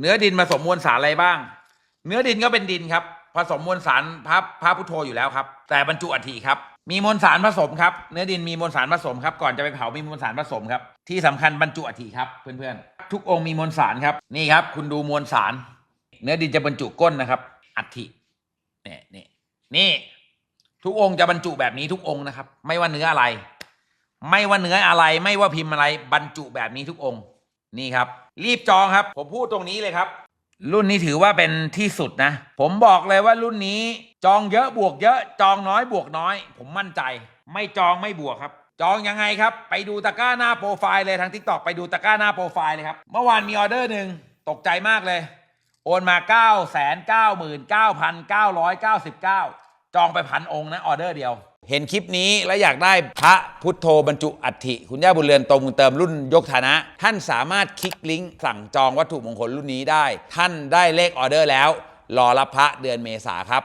เนื้อดินผสมมวลสารอะไรบ้าง เนื้อดินก็เป็นดินครับ ผสมมวลสารพระพระพุทโธอยู่แล้วครับ แต่บรรจุอัฐิครับ มีมวลสารผสมครับ เนื้อดินมีมวลสารผสมครับ ก่อนจะไปเผามีมวลสารผสมครับ ที่สำคัญบรรจุอัฐิครับเพื่อนๆ ทุกองค์มีมวลสารครับ นี่ครับ คุณดูมวลสาร เนื้อดินจะบรรจุก้นนะครับ อัฐิเนี่ยนี่นี่ ทุกองค์จะบรรจุแบบนี้ทุกองค์นะครับ ไม่ว่าเนื้ออะไร ไม่ว่าเนื้ออะไร ไม่ว่าพิมพ์อะไร บรรจุแบบนี้ทุกองค์ นี่ครับ รีบจองครับ ผมพูดตรงนี้เลยครับ รุ่นนี้ถือว่าเป็นที่สุดนะ ผมบอกเลยว่ารุ่นนี้จองเยอะบวกเยอะจองน้อยบวกน้อย ผมมั่นใจ ไม่จองไม่บวกครับ จองยังไงครับ ไปดูตะกร้าหน้าโปรไฟล์เลยทางทิกตอกไปดูตะกร้าหน้าโปรไฟล์เลยครับเมื่อวานมีออเดอร์หนึ่งตกใจมากเลย โอนมา9 9 9 9 9 9จองไปพันองค์นะออเดอร์เดียว เห็นคลิปนี้แล้วอยากได้พระพุทโธบรรจุอัฐิคุณย่าบุญเรือนตรงเติมรุ่นยกฐานะ ท่านสามารถคลิกลิงก์สั่งจองวัตถุมงคลรุ่นนี้ได้ ท่านได้เลขออเดอร์แล้ว รอรับพระเดือนเมษาครับ